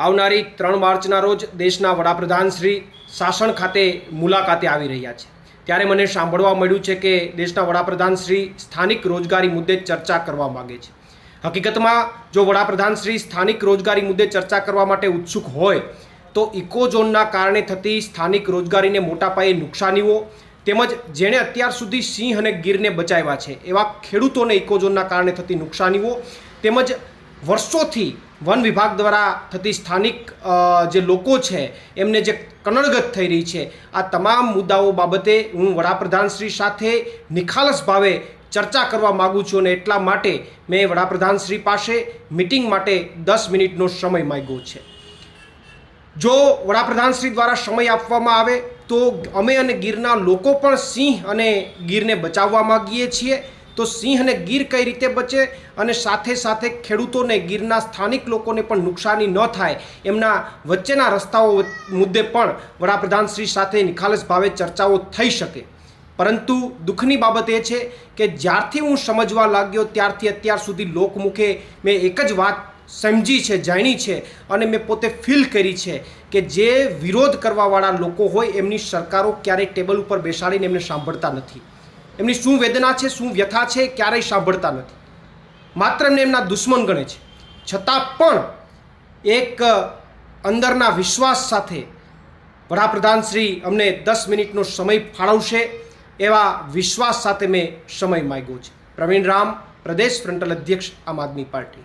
આવનારી ત્રણ માર્ચના રોજ દેશના વડાપ્રધાન શ્રી શાસન ખાતે મુલાકાતે આવી રહ્યા છે. ત્યારે મને સાંભળવા મળ્યું છે કે દેશના વડાપ્રધાન શ્રી સ્થાનિક રોજગારી મુદ્દે ચર્ચા કરવા માગે છે. હકીકતમાં જો વડાપ્રધાન શ્રી સ્થાનિક રોજગારી મુદ્દે ચર્ચા કરવા માટે ઉત્સુક હોય, તો ઇકોઝોનના કારણે થતી સ્થાનિક રોજગારીને મોટા પાયે નુકસાનીઓ તેમજ જેણે અત્યાર સુધી સિંહ અને ગીરને બચાવ્યા છે, એવા ખેડૂતોને ઇકોઝોનના કારણે થતી નુકસાનીઓ તેમજ વર્ષોથી વન વિભાગ દ્વારા થતી સ્થાનિક જે લોકો છે, એમને જે કનડગત થઈ રહી છે, આ તમામ મુદ્દાઓ બાબતે હું વડાપ્રધાનશ્રી સાથે નિખાલસ ભાવે ચર્ચા કરવા માગું છું અને એટલા માટે મેં વડાપ્રધાનશ્રી પાસે મિટિંગ માટે દસ મિનિટનો સમય માગ્યો છે. જો વડાપ્રધાનશ્રી દ્વારા સમય આપવામાં આવે, તો અમે અને ગીરના લોકો પણ સિંહ અને ગીરને બચાવવા માગીએ છીએ. તો સિંહ અને ગીર કઈ રીતે બચે અને સાથે સાથે ખેડૂતોને ગીરના સ્થાનિક લોકોને પણ નુકસાની ન થાય એમના વચ્ચેના રસ્તાઓ મુદ્દે પણ વડાપ્રધાનશ્રી સાથે નિખાલસ ભાવે ચર્ચાઓ થઈ શકે. પરંતુ દુઃખની બાબત એ છે કે જ્યારથી હું સમજવા લાગ્યો ત્યારથી અત્યાર સુધી લોકમુખે મેં એક જ વાત સમજી છે, જાણી છે અને મેં પોતે ફીલ કરી છે કે જે વિરોધ કરવાવાળા લોકો હોય એમની સરકારો ક્યારેય ટેબલ ઉપર બેસાડીને એમને સાંભળતા નથી. એમની શું વેદના છે, શું વ્યથા છે, ક્યારેય સાંભળતા નથી. માત્ર એમને એમના દુશ્મન ગણે છે. છતાં પણ એક અંદરના વિશ્વાસ સાથે વડાપ્રધાન શ્રી અમને દસ મિનિટનો સમય ફાળવશે એવા વિશ્વાસ સાથે મેં સમય માગ્યો છે. પ્રવીણ રામ, પ્રદેશ ફ્રન્ટલ અધ્યક્ષ આમ આદમી પાર્ટી.